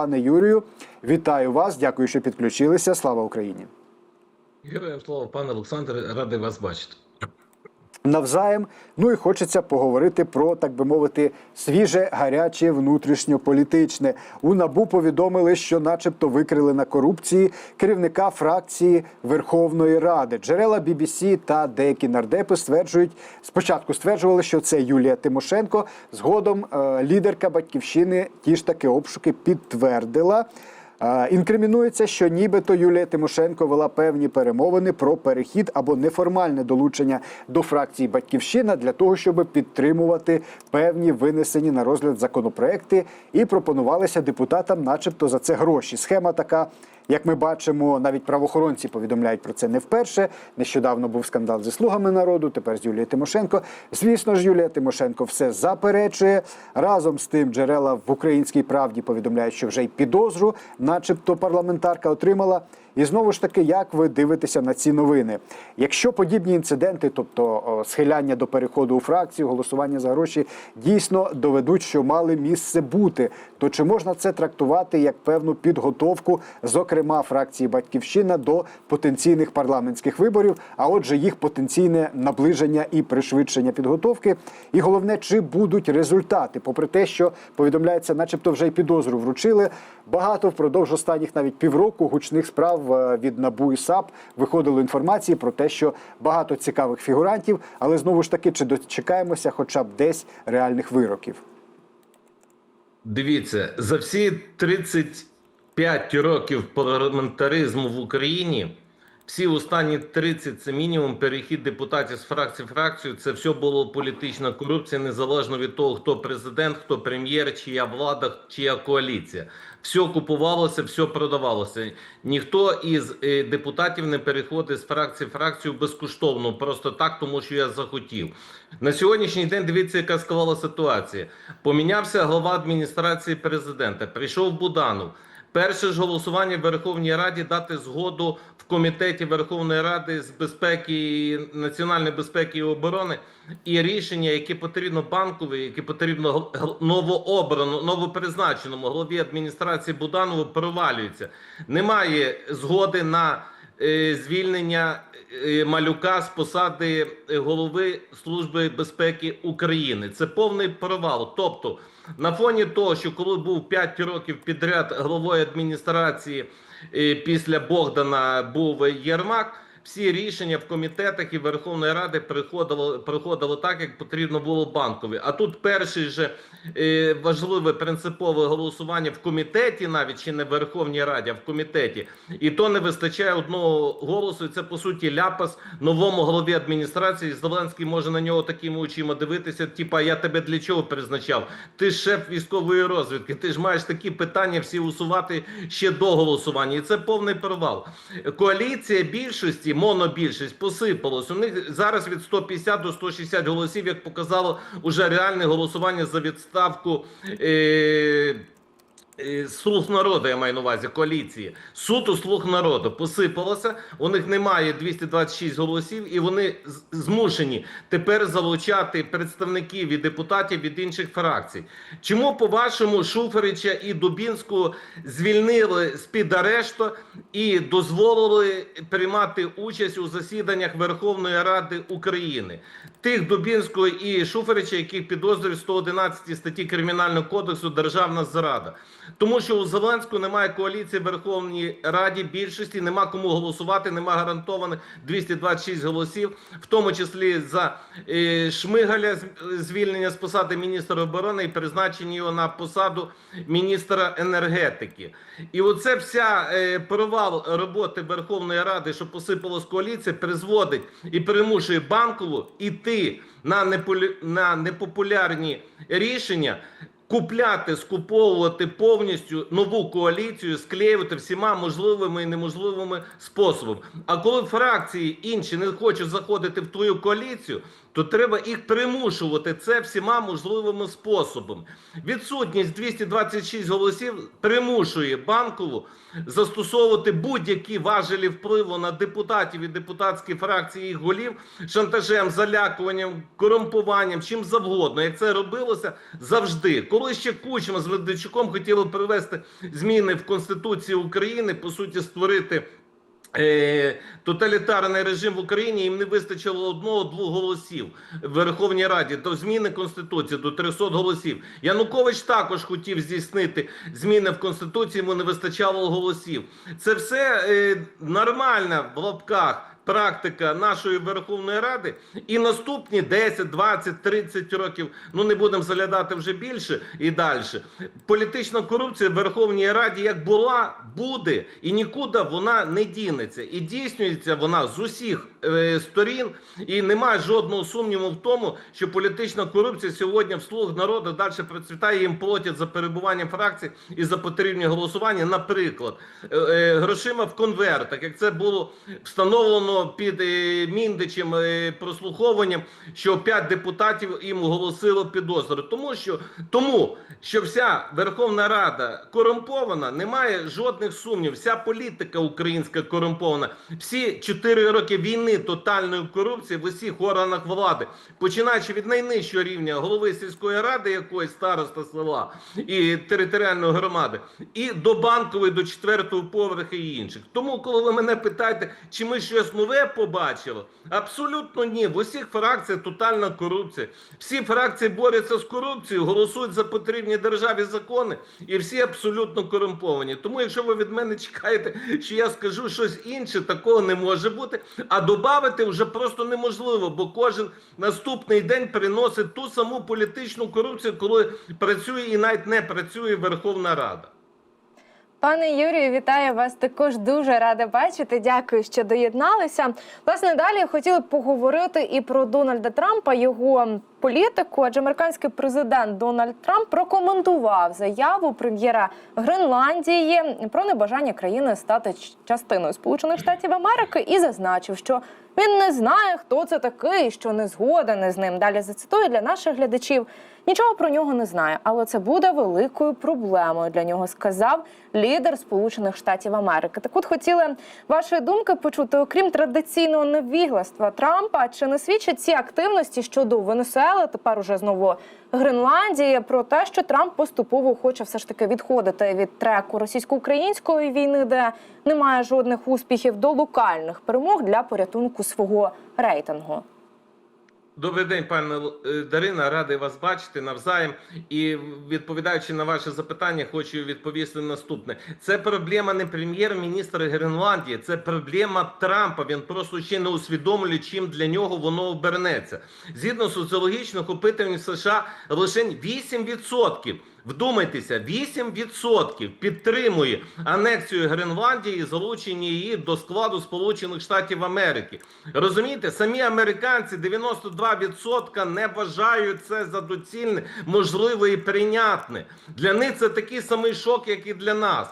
Пане Юрію, вітаю вас. Дякую, що підключилися. Слава Україні! Героям слава, пане Олександре, радий вас бачити. Навзаєм. Ну і хочеться поговорити про, так би мовити, свіже, гаряче, внутрішньополітичне. У набу повідомили, що, начебто, викрили на корупції керівника фракції Верховної Ради. Джерела BBC та деякі нардепи стверджують, спочатку стверджували, що це Юлія Тимошенко. Згодом е, лідерка батьківщини ті ж таки обшуки підтвердила. Інкримінується, що нібито Юлія Тимошенко вела певні перемовини про перехід або неформальне долучення до фракції Батьківщина для того, щоб підтримувати певні винесені на розгляд законопроекти, і пропонувалися депутатам, начебто, за це гроші. Схема така. Як ми бачимо, навіть правоохоронці повідомляють про це не вперше. Нещодавно був скандал зі слугами народу. Тепер з Юлією Тимошенко. Звісно ж, Юлія Тимошенко все заперечує. Разом з тим, джерела в українській правді повідомляють, що вже й підозру, начебто, парламентарка отримала. І знову ж таки, як ви дивитеся на ці новини? Якщо подібні інциденти, тобто схиляння до переходу у фракцію, голосування за гроші, дійсно доведуть, що мали місце бути, то чи можна це трактувати як певну підготовку, зокрема фракції Батьківщина до потенційних парламентських виборів, а отже, їх потенційне наближення і пришвидшення підготовки? І головне, чи будуть результати, попри те, що повідомляється, начебто вже й підозру вручили. Багато впродовж останніх навіть півроку гучних справ е, від НАБУ і САП виходило інформації про те, що багато цікавих фігурантів, але знову ж таки, чи дочекаємося хоча б десь реальних вироків? Дивіться, за всі 35 років парламентаризму в Україні, всі останні 30 це мінімум перехід депутатів з фракції в фракцію. Це все було політична корупція, незалежно від того, хто президент, хто прем'єр, чия влада, чия коаліція. Все купувалося, все продавалося. Ніхто із е, депутатів не переходить з фракції в фракцію безкоштовно, просто так, тому що я захотів. На сьогоднішній день дивіться, яка склала ситуація. Помінявся глава адміністрації президента. Прийшов Буданов. Перше ж голосування в Верховній Раді дати згоду в комітеті Верховної Ради з безпеки, національної безпеки і оборони і рішення, яке потрібно банкові, яке потрібно новообрану, новопризначеному голові адміністрації Буданову, провалюється. Немає згоди на звільнення е, малюка з посади е, голови Служби безпеки України. Це повний провал. Тобто, на фоні того, що коли був 5 років підряд головою адміністрації е, після Богдана був Єрмак. Всі рішення в комітетах і Верховної Ради приходило приходило так, як потрібно було банкові. А тут перший же е, важливе принципове голосування в комітеті, навіть чи не в Верховній Раді, а в комітеті, і то не вистачає одного голосу. І це по суті ляпас новому голові адміністрації. Зеленський може на нього такими очима дивитися. Типа, я тебе для чого призначав? Ти ж шеф військової розвідки. Ти ж маєш такі питання всі усувати ще до голосування. І це повний провал. Коаліція більшості, монобільшість посипалось. У них зараз від 150 до 160 голосів, як показало уже реальне голосування за відставку. Е- Слуг народу, я маю на увазі коаліції. Суто слуг народу посипалося. У них немає 226 голосів, і вони змушені тепер залучати представників і депутатів від інших фракцій. Чому, по-вашому, Шуферича і Дубінську звільнили з під арешту і дозволили приймати участь у засіданнях Верховної Ради України? Тих Дубінського і Шуферича, яких підозрюють в 111 статті Кримінального кодексу Державна зрада. Тому що у Зеленського немає коаліції в Верховній Раді більшості, нема кому голосувати, нема гарантованих 226 голосів, в тому числі за е, Шмигаля звільнення з посади міністра оборони і призначення його на посаду міністра енергетики. І оце вся е, провал роботи Верховної Ради, що посипалась коаліція, призводить і примушує банкову іти на непопулярні рішення купляти, скуповувати повністю нову коаліцію, склеювати всіма можливими і неможливими способами. А коли фракції інші не хочуть заходити в твою коаліцію, то треба їх примушувати це всіма можливими способами. Відсутність 226 голосів примушує банкову застосовувати будь-які важелі впливу на депутатів і депутатські фракції їх голів шантажем, залякуванням, корумпуванням, чим завгодно. Як це робилося завжди, коли ще Кучма з Медведчуком хотіли привести зміни в Конституцію України, по суті, створити. Е, тоталітарний режим в Україні їм не вистачило одного-двох голосів в Верховній Раді до зміни Конституції до 300 голосів. Янукович також хотів здійснити зміни в Конституції, йому не вистачало голосів. Це все е, нормальна в лапках. Практика нашої Верховної Ради і наступні 10, 20, 30 років. Ну не будемо заглядати вже більше і далі. Політична корупція в Верховній Раді як була, буде і нікуди вона не дінеться. І дійснюється вона з усіх сторін. І немає жодного сумніву в тому, що політична корупція сьогодні в слуг народу далі процвітає. Їм платять за перебування фракцій і за потрібні голосування. Наприклад, е, е, грошима в конвертах, як це було встановлено під е, міндичем е, прослуховуванням, що п'ять депутатів їм оголосило підозру. Тому що тому, що вся Верховна Рада корумпована, немає жодних сумнів. Вся політика українська корумпована. Всі чотири роки війни тотальної корупції в усіх органах влади, починаючи від найнижчого рівня голови сільської ради, якоїсь староста села і територіальної громади, і до банкової, до четвертого поверху і інших. Тому, коли ви мене питаєте, чи ми щось нове побачили, абсолютно ні. В усіх фракціях тотальна корупція. Всі фракції борються з корупцією, голосують за потрібні державі закони, і всі абсолютно корумповані. Тому, якщо ви від мене чекаєте, що я скажу щось інше, такого не може бути. А додати вже просто неможливо, бо кожен наступний день приносить ту саму політичну корупцію, коли працює і навіть не працює Верховна Рада. Пане Юрію, вітаю вас. Також дуже рада бачити. Дякую, що доєдналися. Власне, далі хотіли поговорити і про Дональда Трампа, його політику. Адже американський президент Дональд Трамп прокоментував заяву прем'єра Гренландії про небажання країни стати частиною Сполучених Штатів Америки і зазначив, що він не знає, хто це такий, що не згоден із ним. Далі зацитую для наших глядачів. Нічого про нього не знає, але це буде великою проблемою для нього, сказав лідер Сполучених Штатів Америки. Так от хотіли вашої думки почути, окрім традиційного невігластва Трампа, чи не свідчать ці активності щодо Венесуели, тепер уже знову Гренландії, про те, що Трамп поступово хоче все ж таки відходити від треку російсько-української війни, де немає жодних успіхів до локальних перемог для порятунку свого рейтингу. Добрий день, пане е, Дарина. Радий вас бачити навзаєм. І відповідаючи на ваше запитання, хочу відповісти наступне: це проблема не прем'єр-міністра Гренландії, це проблема Трампа. Він просто ще не усвідомлює, чим для нього воно обернеться. Згідно соціологічних опитувань США, лише 8%. Вдумайтеся, 8% підтримує анексію Гренландії і залучення її до складу Сполучених Штатів Америки. Розумієте, самі американці 92% не вважають це за доцільне, можливе і прийнятне. Для них це такий самий шок, як і для нас.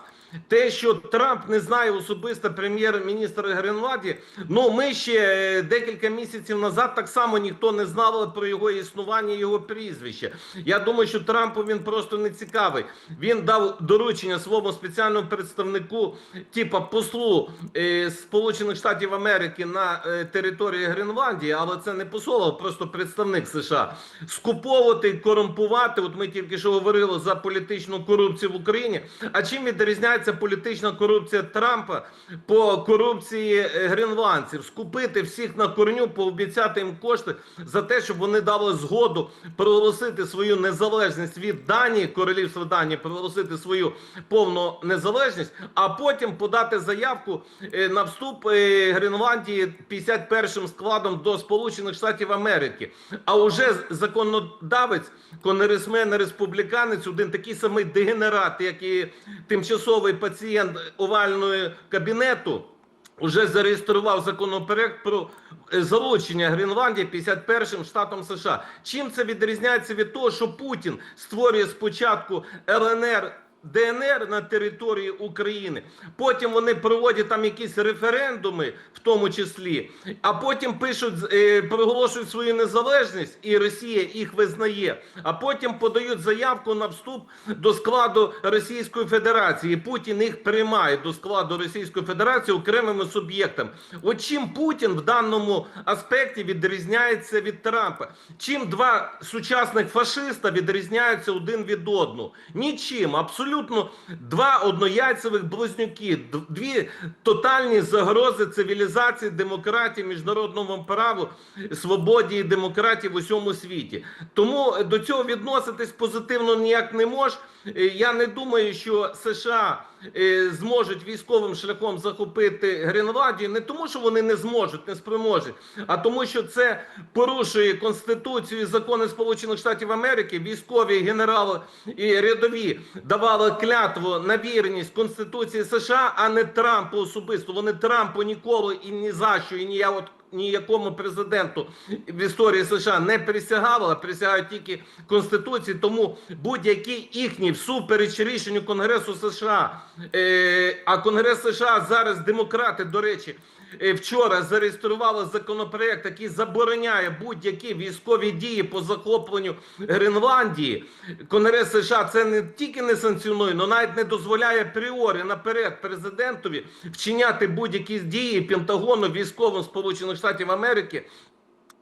Те, що Трамп не знає особисто прем'єр-міністра Гренландії, ну ми ще е, декілька місяців назад так само ніхто не знав про його існування, його прізвище. Я думаю, що Трампу він просто не цікавий. Він дав доручення своєму спеціальному представнику, типа послу е, Сполучених Штатів Америки на е, території Гренландії, але це не посол, а просто представник США. Скуповувати, корумпувати. От ми тільки що говорили за політичну корупцію в Україні. А чим відрізняється політична корупція Трампа по корупції е, гренландців? Скупити всіх на корню, пообіцяти їм кошти за те, щоб вони дали згоду проголосити свою незалежність від Данії, королівства Данії, проголосити свою повну незалежність, а потім подати заявку е, на вступ е, Гренландії 51-м складом до Сполучених Штатів Америки. А уже законодавець, конгресмен, республіканець, один такий самий дегенерат, як і тимчасовий пацієнт овальної кабінету. вже зареєстрував законопроект про е, залучення Гренландії 51-м штатом США. Чим це відрізняється від того, що Путін створює спочатку ЛНР ДНР на території України. Потім вони проводять там якісь референдуми, в тому числі, а потім пишуть, е, проголошують свою незалежність, і Росія їх визнає. А потім подають заявку на вступ до складу Російської Федерації. Путін їх приймає до складу Російської Федерації окремими суб'єктами. От чим Путін в даному аспекті відрізняється від Трампа? Чим два сучасних фашиста відрізняються один від одного? Нічим, абсолютно два однояйцевих близнюки, дві тотальні загрози цивілізації, демократії, міжнародному праву, свободі і демократії в усьому світі. Тому е, до цього відноситись позитивно ніяк не мож. Е, Я не думаю, що США е, зможуть військовим шляхом захопити Гренландію не тому, що вони не зможуть, не спроможуть, а тому, що це порушує конституцію і закони Сполучених Штатів Америки. Військові генерали і рядові давали клятву на вірність Конституції США, а не Трампу особисто. Вони Трампу ніколи і ні за що, і ні я от ніякому президенту в історії США не присягали, а присягають тільки Конституції. Тому будь-який їхній всупереч рішенню Конгресу США, е, а Конгрес США зараз демократи, до речі. Е, Вчора зареєстрували законопроект, який забороняє будь-які військові дії по захопленню Гренландії. Конгрес США це не тільки не санкціонує, але навіть не дозволяє апріорі наперед президентові вчиняти будь-які дії Пентагону військовим Сполучених Штатів Америки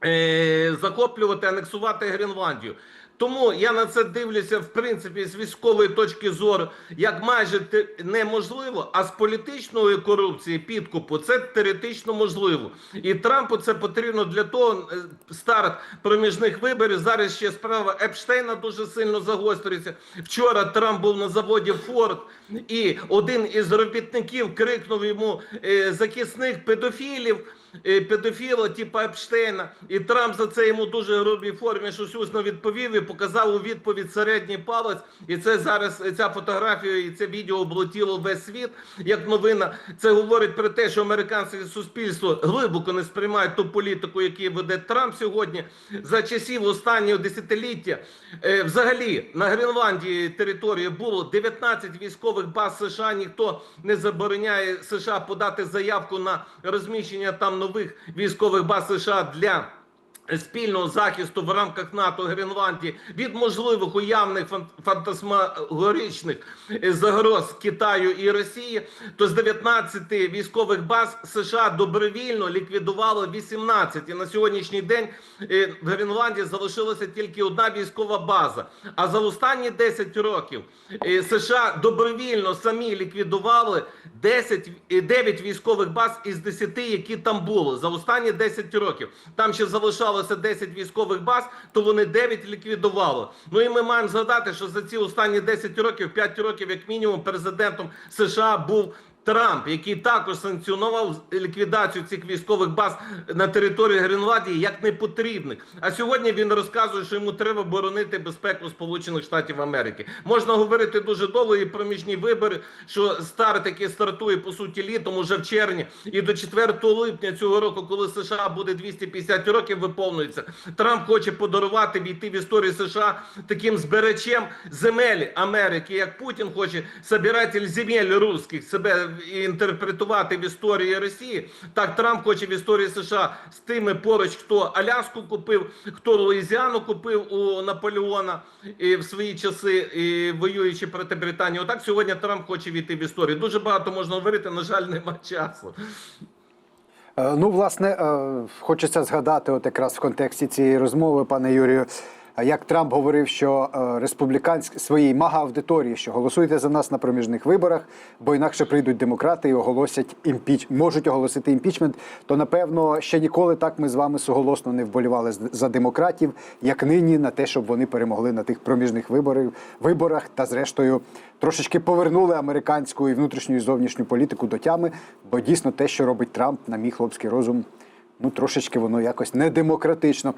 е, захоплювати, анексувати Гренландію. Тому я на це дивлюся, в принципі, з військової точки зору, як майже неможливо, а з політичної корупції підкупу це теоретично можливо. І Трампу це потрібно для того е, старт проміжних виборів. Зараз ще справа Епштейна дуже сильно загострюється. Вчора Трамп був на заводі Форд, і один із робітників крикнув йому е, захисних педофілів педофіла, типу Епштейна, і Трамп за це йому дуже грубій формі щось відповів і показав у відповідь середній палець. І це зараз ця фотографія і це відео облетіло весь світ як новина. Це говорить про те, що американське суспільство глибоко не сприймає ту політику, яку веде Трамп сьогодні. За часів останнього десятиліття е, взагалі на Гренландії території було 19 військових баз США. Ніхто не забороняє США подати заявку на розміщення там нових військових баз США для. Спільного захисту в рамках НАТО Гренландії від можливих уявних фан- фантасмагоричних е, загроз Китаю і Росії, то з 19 військових баз США добровільно ліквідувало 18. І на сьогоднішній день е, в Гренландії залишилася тільки одна військова база. А за останні 10 років е, США добровільно самі ліквідували 10, е, 9 військових баз із 10, які там були за останні 10 років. Там ще залишалося 10 військових баз, то вони 9 ліквідували. Ну і ми маємо згадати, що за ці останні 10 років, 5 років, як мінімум, президентом США був. Трамп, який також санкціонував ліквідацію цих військових баз на території Гренландії як непотрібних. А сьогодні він розказує, що йому треба боронити безпеку Сполучених Штатів Америки. Можна говорити дуже довго і про міжні вибори, що старт, який стартує по суті літом, уже в червні, і до 4 липня цього року, коли США буде 250 років, виповнюється. Трамп хоче подарувати війти в історію США таким зберечем земель Америки, як Путін хоче собиратель земель русських себе інтерпретувати в історії Росії. Так Трамп хоче в історії США з тими поруч, хто Аляску купив, хто Луїзіану купив у Наполеона і в свої часи, і воюючи проти Британії. Отак сьогодні Трамп хоче війти в історію. Дуже багато можна говорити. На жаль, нема часу. Е, Ну, власне, е, хочеться згадати, от якраз в контексті цієї розмови, пане Юрію, як Трамп говорив, що е, республіканськ своїй мага аудиторії, що голосуйте за нас на проміжних виборах, бо інакше прийдуть демократи і оголосять імпіч, можуть оголосити імпічмент. То напевно ще ніколи так ми з вами суголосно не вболівали за демократів, як нині на те, щоб вони перемогли на тих проміжних виборів, виборах та, зрештою, трошечки повернули американську і внутрішню і зовнішню політику до тями. Бо дійсно те, що робить Трамп, на мій хлопський розум, ну трошечки воно якось недемократично.